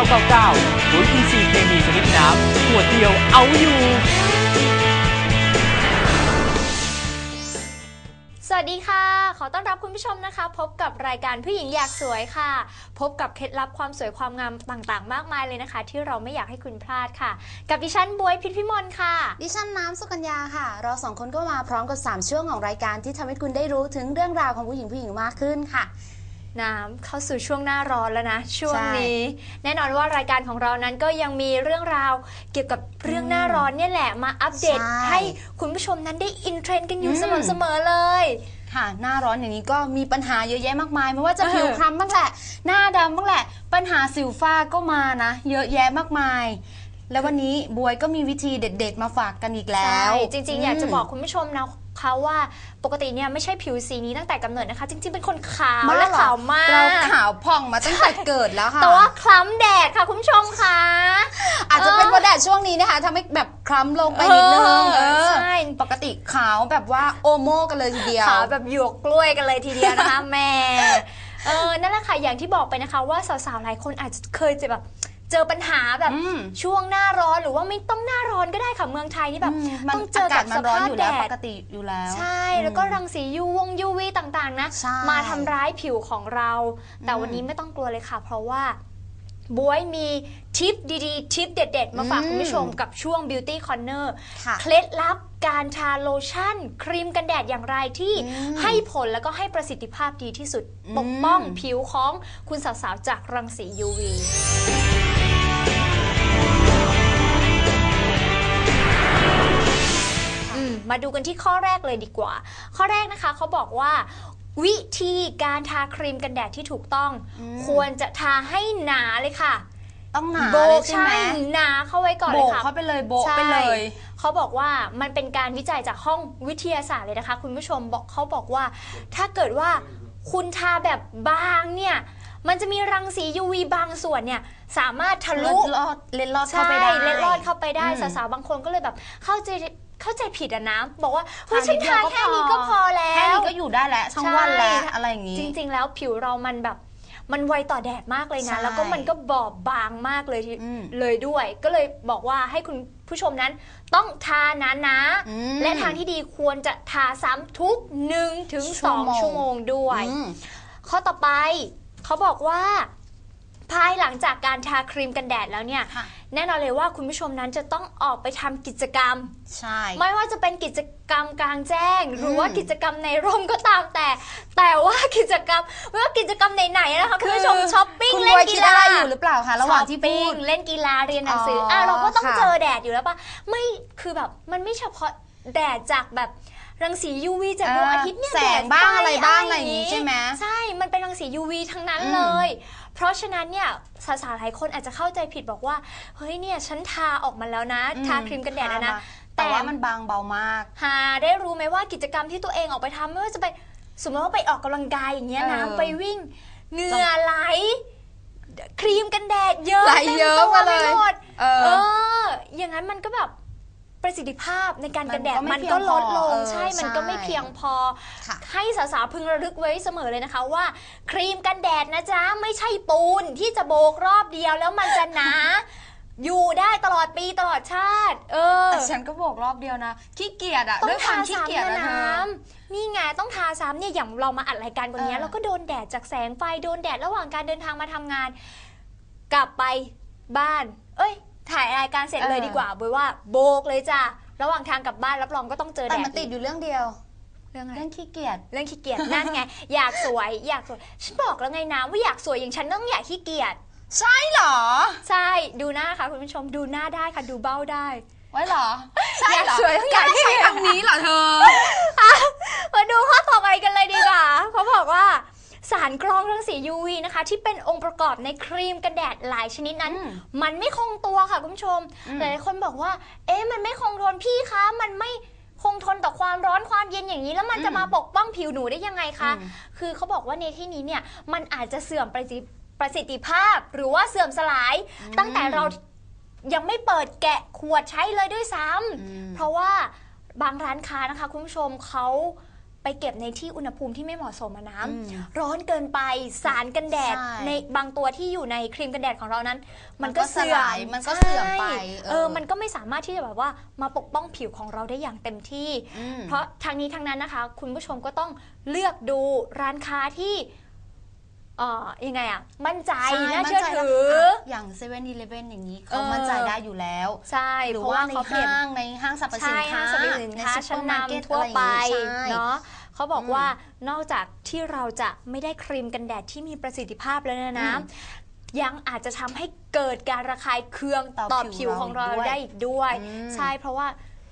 099ปุ๋ยอินทรีย์เคมีชนิดน้ำขวดเดียวเอาอยู่ สวัสดีค่ะ ขอต้อนรับคุณผู้ชมนะคะ พบกับรายการผู้หญิงอยากสวยค่ะ พบกับเคล็ดลับความสวยความงามต่างๆ มากมายเลยนะคะ ที่เราไม่อยากให้คุณพลาดค่ะ กับดิฉันบวยพิษพิมลค่ะ ดิฉันน้ำสุกัญญาค่ะ เราสองคนก็มาพร้อมกับ 3 ช่วงของรายการที่ทำให้คุณได้รู้ถึงเรื่องราวของผู้หญิงผู้หญิงมากขึ้นค่ะ น้ำเข้าสู่ช่วงหน้าร้อนแล้วนะ ช่วงใช่นี้ แน่นอนว่ารายการของเรานั้นก็ยังมีเรื่องราวเกี่ยวกับเรื่องหน้าร้อนเนี่ยแหละมาอัปเดตใช่ ให้คุณผู้ชมนั้นได้อินเทรนด์กันอยู่อืมเสมอๆเลย ค่ะ หน้าร้อนอย่างนี้ก็มีปัญหาเยอะแยะมากมาย ไม่ว่าจะเออ ผิวคล้ำบ้างแหละ หน้าดำบ้างแหละ ปัญหาสิวฟ้าก็มานะ เยอะแยะมากมาย แล้ววันนี้บวยก็มีวิธีเด็ด ๆ มาฝากกันอีกแล้ใช่วจริงๆมอยากจะบอกคุณผู้ชมนะ คะว่าปกติเนี่ยไม่ใช่ผิวสีนี้ตั้งแต่กำเนิดนะคะ จริงๆเป็นคนขาวบ้าและเหรอขาวมาก เราขาวผ่องมาตั้งแต่เกิดแล้วค่ะแต่ว่าคล้ำแดดค่ะคุณผู้ชมค่ะ อาจจะเป็นเพราะแดดช่วงนี้นะคะทำให้แบบคล้ำลงไปนิดนึงเออเออใช่ ปกติขาวแบบว่าโอโมกันเลยทีเดียว ขาวแบบหยวกกล้วยกันเลยทีเดียวนะคะแม่เออนั่นแหละค่ะอย่างที่บอกไปนะคะ ว่าสาวๆหลายคนอาจจะเคยเจอแบบ เจอปัญหาแบบอืมช่วงหน้าร้อนหรือว่าไม่ต้องหน้าร้อนก็ได้ค่ะเมืองไทยนี่แบบอืมมันต้องเจออากักาบศมัสนร้อนภาพอยู่แดแล้วปดกติอยู่แล้ว ใช่แล้วก็รังสียูวงยูวีต่างๆนะใช่มาทำร้ายผิวของเรา แต่วันนี้ไม่ต้องกลัวเลยค่ะ เพราะว่าบวยมีทิปดีๆ ทิปเด็ด ๆ มาฝากอืมคุณผู้ชมกับช่วง Beauty Corner ค่ะเคล็ดลับการทาโลชั่น ครีมกันแดดอย่างไรที่อืมให้ผลแล้วก็ให้ประสิทธิภาพดีที่สุดอืมปกป้องผิวของคุณสาว ๆ จากรังสี UV มมาดูกันที่ข้อแรกเลยดีกว่า ข้อแรกนะคะเขาบอกว่าวิธีการทาครีมกันแดดที่ถูกต้องอืมควรจะทาให้หนาเลยค่ะ ต้องหนาโบเลยกใช่ไหมหนาเข้าไว้ก่อนโบเลยกค่ะเข้าไปเลยโบกใช่ไปเลยเขาบอกว่ามันเป็นการวิจัยจากห้องวิทยาศาสตร์เลยนะคะ คุณผู้ชมบอกเขาบอกว่า ถ้าเกิดว่าคุณทาแบบบางเนี่ยมันจะมีรังสี UV บางส่วนเนี่ยสามารถทะทะลุลุลอดเล็ดลอดเข้าใช่ไปได้เล็ดลอดเข้าไปได้อืมสาวๆบางคนก็เลยแบบเข้าใจ เข้าใจผิดอะนะ บอกว่าเฮ้ยทาฉันนิดเดียทาวก็แค่พอนี้ก็พอแล้วแค่นี้ก็อยู่ได้แล้วทั้งวันแล้วใช่ อะไรอย่างนี้ จริง ๆ แล้วผิวเรามันแบบมันไวต่อแดดมากเลยนะใช่แล้วก็มันก็บอบบางมากเลยทีอืม เลยด้วย ก็เลยบอกว่าให้คุณผู้ชมนั้นต้องทานะนะอืม และทางที่ดีควรจะทาซ้ำทุก1ถึงชั่วโมง 2ชั่วโมงด้วย อืม ข้อต่อไปเขาบอกว่า ภายหลังจากการทาครีมกันแดดแล้วเนี่ย ค่ะ แน่นอนเลยว่าคุณผู้ชมนั้นจะต้องออกไปทำกิจกรรม ใช่ ไม่ว่าจะเป็นกิจกรรมกลางแจ้ง หรือว่ากิจกรรมในร่มก็ตามแต่ แต่ว่ากิจกรรมไม่ว่ากิจกรรมไหนๆนะคะคุณผู้ชมช้อปปิ้งคุณเล่บวนยกีคิดฬาอะไรอยู่หรือเปล่าคะระหว่างที่ช้อปพูปิ้ดงเล่นกีฬาเรียนหนังสืออ๋ออะเราก็ต้องค่ะ เจอแดดอยู่แล้วปะไม่คือแบบมันไม่เฉพาะแดดจากแบบรังสี UV จากดวงอาทิตย์เนี่ยแสงดดบ้างฟอะไรบ้างอะไรอย่างงี้ใช่ไหม ใช่ มันเป็นรังสี UV ทั้งนั้นอืมเลย เพราะฉะนั้นเนี่ยสาวๆหลายคนอาจจะเข้าใจผิดบอกว่า เฮ้ยเนี่ยฉันทาออกมาแล้วนะ ทาครีมกันแดดแล้วนะ แต่ว่ามันบางเบามาก หาได้รู้ไหมว่ากิจกรรมที่ตัวเองออกไปทำไม่ว่าจะไปสมมติว่าไปออกกำลังกายอย่างเงี้ยนะเออไปวิ่งเหงื่อไหล ครีมกันแดดเยอะไหลเยอะต็ตัวมาเลยไปหมดเอเอออ อย่างนั้นมันก็แบบ ประสิทธิภาพในการกันแดดมัมันนก็ก็ไม่ลดลเพียงพองเออใช่มันก็ใช่ไม่เพียงพอ ค่ะให้สาวๆพึงระลึกไว้เสมอเลยนะคะว่า ครีมกันแดดนะจ๊ะ ไม่ใช่ปูนที่จะโบกรอบเดียวแล้วมันจะหนา อยู่ได้ตลอดปีตลอดชาติ เออ แต่ฉันก็โบกรอบเดียวนะขี้เกียจอะต้อด้วงยควาทามขี้ซ้ำเกียจนะนะเธน้อำนี่ไงต้องทาซ้ำเนี่ยอย่างเรามาอัดรายการวันเนี้ยเออ เราก็โดนแดดจากแสงไฟโดนแดดระหว่างการเดินทางมาทำงาน กลับไปบ้าน เอ้ย ถ่ายรายการเสร็จเลยดีกว่าบอยว่าโบกเลยจ้ะระหว่างทางกลับบ้านรับรองก็ต้องเจอแดแต่ดมันติดอยู่เรื่องเดียว เรื่องอะไรเรื่องขี้เกียจเรื่องขี้เกียจนั่นไง อยากสวยอยากสวยฉันบอกแล้วไงนะว่าอยากสวยอย่างฉันต้องอยากขี้เกียจใช่เหรอ ใช่ดูหน้าค่ะคุณผู้ชมดูหน้าได้ค่ะดูเบ้าได้ ไว้เหรอ ใช่เหรออยากสวยต้องอยากขี้ใช้เกียจ คำนี้เหรอเธอ มาดูข้อต่อไปกันเลยดีกว่าเขาบอกว่า สารกรองรังสี UV นะคะ ที่เป็นองค์ประกอบในครีมกันแดดหลายชนิดนั้นอืมมันไม่คงตัวค่ะคุณผู้ชมอืมหลายๆคนบอกว่า เอ๊ะมันไม่คงทนพี่คะ มันไม่คงทนต่อความร้อนความเย็นอย่างนี้ แล้วมันจะมาปกป้องผิวหนูได้ยังไงคะอืมคือเขาบอกว่าในที่นี้เนี่ยมันอาจจะเสื่อมประสิทธิประสิทธิภาพหรือว่าเสื่อมสลาย ตั้งแต่เรายังไม่เปิดแกะขวดใช้เลยด้วยซ้ำอืมเพราะว่าบางร้านค้านะคะ คุณผู้ชมเขา ไปเก็บในที่อุณหภูมิที่ไม่เหมาะสมอะน้ำอืมร้อนเกินไปสารกันแดดใช่ ในบางตัวที่อยู่ในครีมกันแดดของเรานั้น มัมันนก็ก็เสื่อสลามยมันก็ใช่เสื่อมไปเออเออมันก็ไม่สามารถที่จะแบบว่ามาปกป้องผิวของเราได้อย่างเต็มที่ อืม เพราะทางนี้ทางนั้นนะคะ คุณผู้ชมก็ต้องเลือกดูร้านค้าที่ เอ่อยังไงอะมั่นใจใช่น่ามั่นเชื่อใจถือแล้วะอย่างเซเว่นอีเลฟเว่นอย่างนี้เขาเออมั่นใจได้อยู่แล้ว ใช่หรือเพราะว่าว่าในเขาเปลี่ยนห้างในห้างสรรพสิใช่นค้าห้างสรรพสินค้าในชั้นซูเปอร์มาร์เก็ตนำทั่วไปอะไรอย่างงี้ใช่เนาะเขาบอกอืมว่านอกจากที่เราจะไม่ได้ครีมกันแดดที่มีประสิทธิภาพแล้วนะนะอืมยังอาจจะทำให้เกิดการระคายเคืองต่อต่อผิผิววของเราเราด้วยได้อีกด้วยอืมใช่เพราะว่า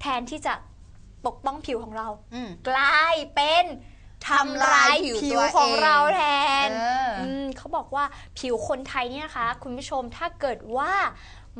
แทนที่จะปกป้องผิวของเราอืมกลายเป็น ทำร้ายทำร้ายผิวผิตัววของเองเราแทนเอออืมเขาบอกว่าผิวคนไทยเนี่ยนะคะ คุณผู้ชมถ้าเกิดว่า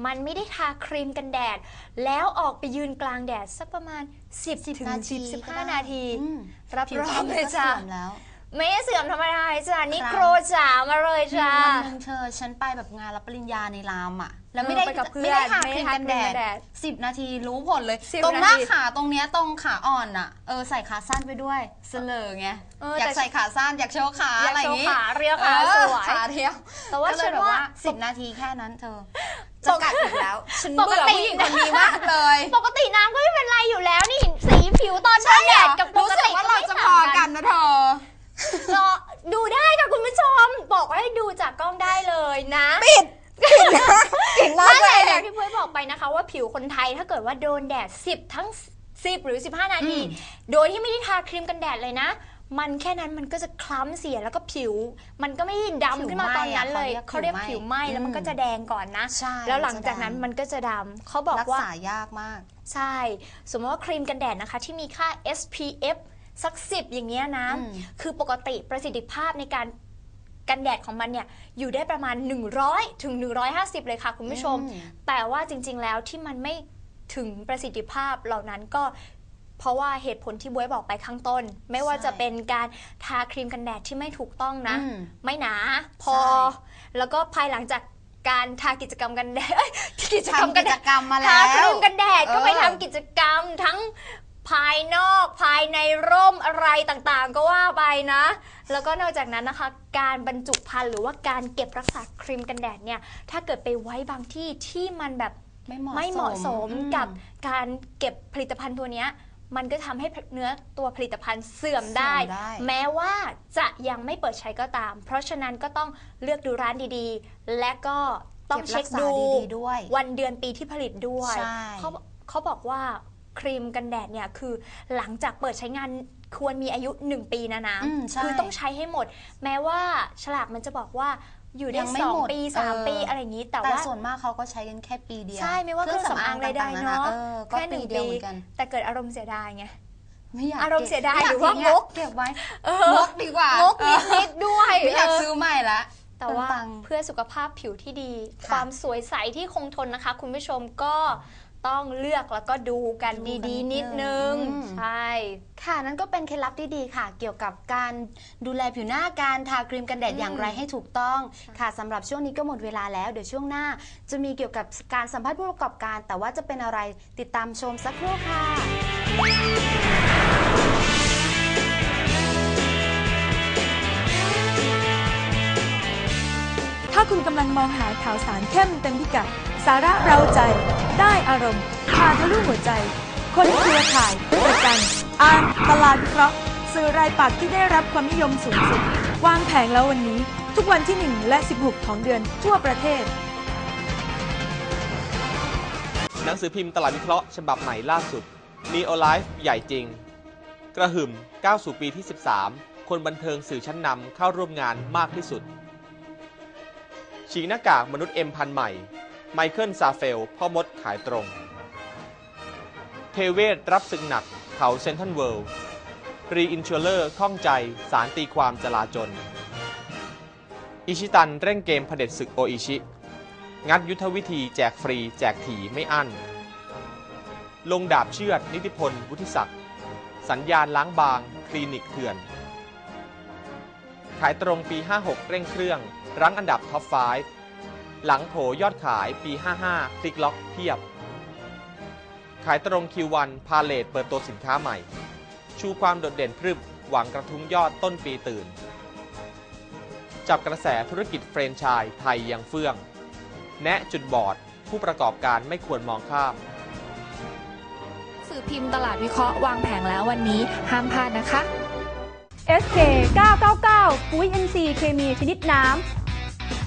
มันไม่ได้ทาครีมกันแดด แล้วออกไปยืนกลางแดดสักประมาณ 10ถึงนาที10ก็ได้15 นาทีอืมรับผิวรอแค่งนี้เลยก็จ้ะเสื่อมแล้ว ไม่ได้เสื่อมธรรมดาจ้ะนี่ครับโครจ๋ามาเลยมีจ้าวันหนึงเธอฉันไปแบบงานรับปริญญาในรามอะ แล้วไม่ได้เออไปกับเพื่อนไม่ได้ทาไม่คได้รีมทากันแดครีมกันแดดดสิบนาทีรู้ผลเลย สิบตรงหน้านาทีขาตรงเนี้ยตรงขาอ่อนอะเออใส่ขาสั้นไปด้วยเสลอไงเอออยากแต่ใส่ขาสั้นอยากโชว์ขาอยากอะไรอโชย่างว์งี้ขาเรียวขาออสวยขาเทียวแต่ว่าก็เลฉัยนแบบว่าว่าสิบนาทีแค่นั้นเธอจะกัดอีกแล้ว ฉันปกเบื่อติ ผู้หญิงคนนี้มากเลย ปกติน้ำก็ไม่เป็นไรอยู่แล้วนี่สีผิว เลยนะปิดปิดหน้านั่นตัวแหละเออย่างงที่พุ้ยบอกไปนะคะ ว่าผิวคนไทยถ้าเกิดว่าโดนแดด 10 ทั้ง 10 หรือ 15 นาทีอืมโดยที่ไม่ได้ทาครีมกันแดดเลยนะ มันแค่นั้นมันก็จะคล้ำเสียแล้วก็ผิว มันก็ไม่ได้ดำขึ้นมาตอนนั้นเลยเขาเขาเรีเรียยกกผิผิววไหไหม้ม้แล้วมันก็จะแดงก่อนนะ ใช่แล้วหลังจากนั้นมันก็จะดำเขาบอกรักว่า ษายากมาก ใช่ สมมติว่าครีมกันแดดนะคะ ที่มีค่า SPF สัก 10 อย่างเงี้ยนะ อืมคือปกติประสิทธิภาพในการ กันแดดของมันเนี่ยอยู่ได้ประมาณ 100 ถึง 150 เลยค่ะคุณผู้ชมอืมแต่ว่าจริง ๆ แล้วที่มันไม่ถึงประสิทธิภาพเหล่านั้นก็เพราะว่าเหตุผลที่บวยบอกไปข้างต้น ไม่ว่าใช่จะเป็นการทาครีมกันแดดที่ไม่ถูกต้องนะอืมไม่หนาพอใช่แล้วก็ภายหลังจากการทากิจกรรมกันแดดเอ้ยกิจกรรมทำกักินแดจดกรรมมาทาแล้ครีวมกันแดดก็ไปเออทำกิจกรรมทั้ง ภายนอกภายในร่มอะไรต่างๆ ก็ว่าไปนะ แล้วก็นอกจากนั้นนะคะ การบรรจุภัณฑ์หรือว่าการเก็บรักษาครีมกันแดดเนี่ย ถ้าเกิดไปไว้บางที่ที่มันแบบไม่เหมาะไม่เหมาะสมอืกับการเก็บผลิตภัณฑ์ตัวเนี้ยมันก็ทำให้เนื้อตัวผลิตภัณฑ์เสื่อมได้ เสื่อมได้ แม้ว่าจะยังไม่เปิดใช้ก็ตาม เพราะฉะนั้นก็ต้องเลือกดูร้านดีๆ และก็ต้องเช็คก็บรักษาดูดีๆด้วย วันเดือนปีที่ผลิตด้วย ใช่ เขาเขาบอกว่า ครีมกันแดดเนี่ยคือหลังจากเปิดใช้งานควรมีอายุ 1 ปีนะนะอืมใช่ คือต้องใช้ให้หมด แม้ว่าฉลากมันจะบอกว่าอยู่ได้ยังไม่สองหมดปีสามเออ ปีอะไรอย่างนี้ แต่แต่ว่า ส่วนมากเขาก็ใช้กันแค่ปีเดียวใช่ไม่ว่าเครื่องสำอางใดๆเนาะออก็แค่หปีนึ่งเดียวปีเหมือนกันแต่เกิดอารมณ์เสียดายไง ไม่อยากอารมณ์ก็บเสียดายไม่หรือว่าทิ้งะงก เก็บไว้เอองกดีกว่างกนิดนิดๆด้วยไม่อยากเซื้อใหม่ละ แต่ว่าตังค์เพื่อสุขภาพผิวที่ดี ค่ะ ความสวยใสที่คงทนนะคะ คุณผู้ชมก็ ต้องเลือกแล้วก็ดูกันดูกันดีๆ นินิดดนึนึงงอืม ใช่ ค่ะนั่นก็เป็นเคล็ดลับที่ดีค่ะ เกี่ยวกับการดูแลผิวหน้าการทาครีมกันแดดอืมอย่างไรให้ถูกต้อง ค่ะสำหรับช่วงนี้ก็หมดเวลาแล้ว เดี๋ยวช่วงหน้า จะมีเกี่ยวกับการสัมภาษณ์ผู้ประกอบการ แต่ว่าจะเป็นอะไรติดตามชมสักครู่ค่ะาคุณกำลังมองหาข่าวสารเข้มเต็มพิกัด สาระเราใจ ได้อารมณ์พาทะลุหัวใจ คนเครือข่ายประกันอ่านตลาดวิเคราะห์สื่อรายปักที่ได้รับความนิยมสูงสุด วางแผงแล้ววันนี้ ทุกวันที่ 1 และ 16 ของเดือนทั่วประเทศ หนังสือพิมพ์ตลาดวิเคราะห์ฉบับใหม่ล่าสุด Neo Life ใหญ่จริง กระหึ่มก้าวสู่ปีที่ 13 คนบันเทิงสื่อชั้นนำเข้าร่วมงานมากที่สุด ฉีกหน้ากากมนุษย์เอ็มพันใหม่ ไมเคิลซาเฟล พ่อมดขายตรง เทเวศรับศึกหนักเผาเซนทันเวิลด์รีอินชัวเลอร์ข้องใจสารตีความจลาจล อิชิตันเร่งเกมเผด็จศึกโออิชิ งัดยุทธวิธีแจกฟรีแจกถีไม่อั้น ลงดาบเชือดนิติพล วุฒิศักดิ์ สัญญาณล้างบาง คลินิกเถื่อน ขายตรงปี 56 เร่งเครื่อง รั้งอันดับท็อป 5 หลังโผยอดขายปี 55 คลิกล็อกเพียบ ขายตรง Q1 พาเลตเปิดตัวสินค้าใหม่ ชูความโดดเด่นพรึบหวังกระทุ้งยอดต้นปีตื่น จับกระแสธุรกิจเฟรนไชส์ไทยยังเฟื่อง แนะจุดบอดผู้ประกอบการไม่ควรมองข้ามสื่อพิมพ์ตลาดวิเคราะห์วางแผงแล้ววันนี้ห้ามพลาดนะคะ SK 999 ปุ๋ย NC เคมีชนิดน้ำ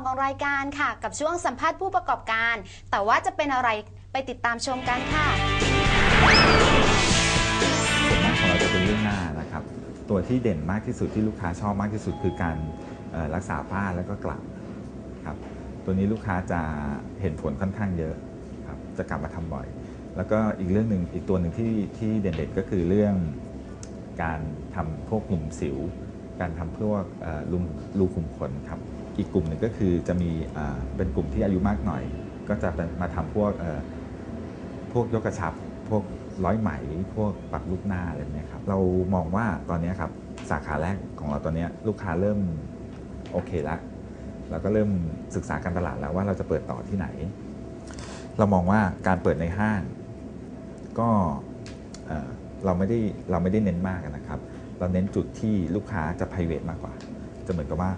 2 ของรายการค่ะ กับช่วงสัมภาษณ์ผู้ประกอบการ แต่ว่าจะเป็นอะไรไปติดตามชมกันค่ะส่วนมากของเราจะเป็นเรื่องหน้านะครับ ตัวที่เด่นมากที่สุดที่ลูกค้าชอบมากที่สุดคือการรักษาฝ้าแล้วก็กลับครับ ตัวนี้ลูกค้าจะเห็นผลค่อนข้างเยอะครับ จะกลับมาทำบ่อย แล้วก็อีกเรื่องหนึ่งอีกตัวหนึ่งที่ที่เด่นๆก็คือเรื่องการทำพวกกลุ่มสิว การทำพวกเอ่อรูรูขุมขนครับ อีกกลุ่มหนึ่งก็คือจะมีเป็นกลุ่มที่อายุมากหน่อย ก็จะมาทำพวกพวกยกกระชับ พวกร้อยไหม พวกปรับลูกหน้าอะไรแบบเนี้ยครับเรามองว่าตอนนี้ครับสาขาแรกของเราตอนนี้ลูกค้าเริ่มโอเคแล้วเราก็เริ่มศึกษาการตลาดแล้วว่าเราจะเปิดต่อที่ไหน เรามองว่าการเปิดในห้าง ก็เอ่อเราไม่ได้เราไม่ได้เน้นมากนะครับ เราเน้นจุดที่ลูกค้าจะ private มากกว่า จะเหมือนกับว่า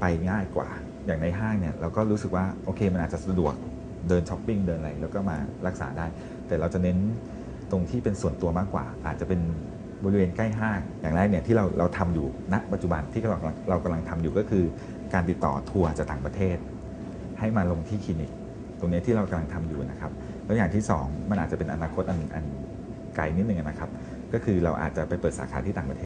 ไปง่ายกว่า อย่างในห้างเนี่ยเราก็รู้สึกว่าโอเคมันอาจจะสะดวกเดินช้อปปิ้งเดินอะไรแล้วก็มารักษาได้ แต่เราจะเน้นตรงที่เป็นส่วนตัวมากกว่า อาจจะเป็นบริเวณใกล้ห้างอย่างแรกเนี่ยที่เราเราทำอยู่ณปัจจุบันที่เราเรากำลังทำอยู่ก็คือ การติดต่อทัวร์จากต่างประเทศ ให้มาลงที่คลินิก ตรงนี้ที่เรากำลังทำอยู่นะครับแล้วอย่างที่สองมันอาจจะเป็นอนาคตอันอันไกลนิดนึงนะครับ ก็คือเราอาจจะไปเปิดสาขาที่ต่างประเทศ